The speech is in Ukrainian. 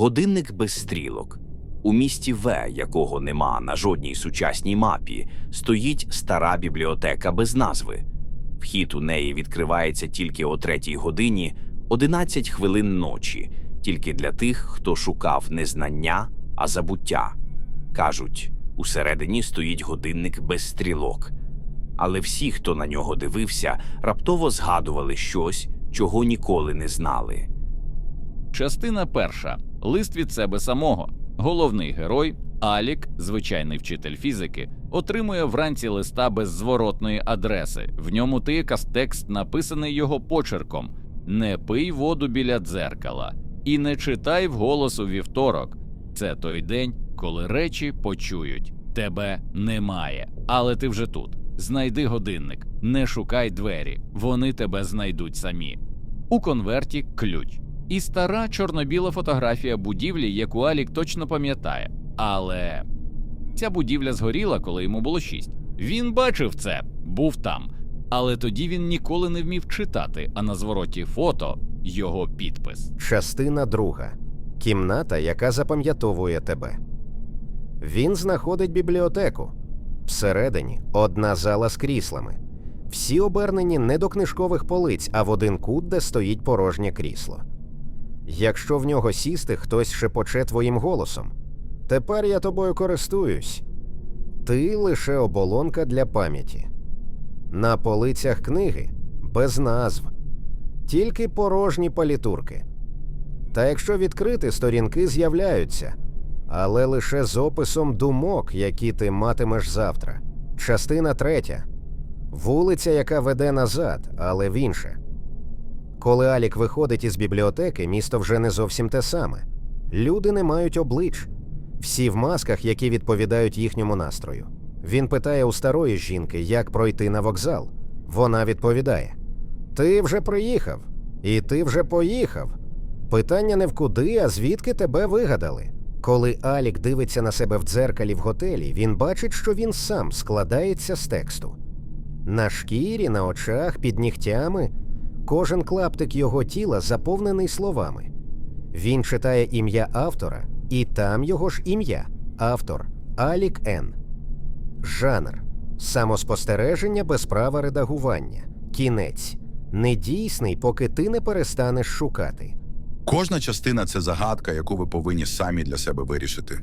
Годинник без стрілок. У місті В, якого нема на жодній сучасній мапі, стоїть стара бібліотека без назви. Вхід у неї відкривається тільки о третій годині 11 хвилин ночі, тільки для тих, хто шукав не знання, а забуття. Кажуть, усередині стоїть годинник без стрілок. Але всі, хто на нього дивився, раптово згадували щось, чого ніколи не знали. Частина перша. Лист від себе самого. Головний герой Алік, звичайний вчитель фізики, отримує вранці листа без зворотної адреси. В ньому тикас текст написаний його почерком: Не пий воду біля дзеркала і не читай вголос у вівторок. Це той день, коли речі почують. Тебе немає, але ти вже тут. Знайди годинник, не шукай двері, вони тебе знайдуть самі. У конверті ключ. І стара чорно-біла фотографія будівлі, яку Алік точно пам'ятає. Але ця будівля згоріла, коли йому було шість. Він бачив це, був там. Але тоді він ніколи не вмів читати, а на звороті фото його підпис. Частина друга. Кімната, яка запам'ятовує тебе. Він знаходить бібліотеку. Всередині одна зала з кріслами. Всі обернені не до книжкових полиць, а в один кут, де стоїть порожнє крісло. Якщо в нього сісти, хтось шепоче твоїм голосом. Тепер я тобою користуюсь. Ти лише оболонка для пам'яті. На полицях книги без назв, тільки порожні палітурки. Та якщо відкрити, сторінки з'являються, але лише з описом думок, які ти матимеш завтра. Частина третя. Вулиця, яка веде назад, але в інше. Коли Алік виходить із бібліотеки, місто вже не зовсім те саме. Люди не мають облич, всі в масках, які відповідають їхньому настрою. Він питає у старої жінки, як пройти на вокзал. Вона відповідає: Ти вже приїхав, і ти вже поїхав. Питання не в куди, а звідки тебе вигадали. Коли Алік дивиться на себе в дзеркалі в готелі, він бачить, що він сам складається з тексту. На шкірі, на очах, під нігтями, кожен клаптик його тіла заповнений словами. Він читає ім'я автора, і там його ж ім'я автор Алік Н. Жанр самоспостереження без права редагування. Кінець недійсний, поки ти не перестанеш шукати. Кожна частина це загадка, яку ви повинні самі для себе вирішити.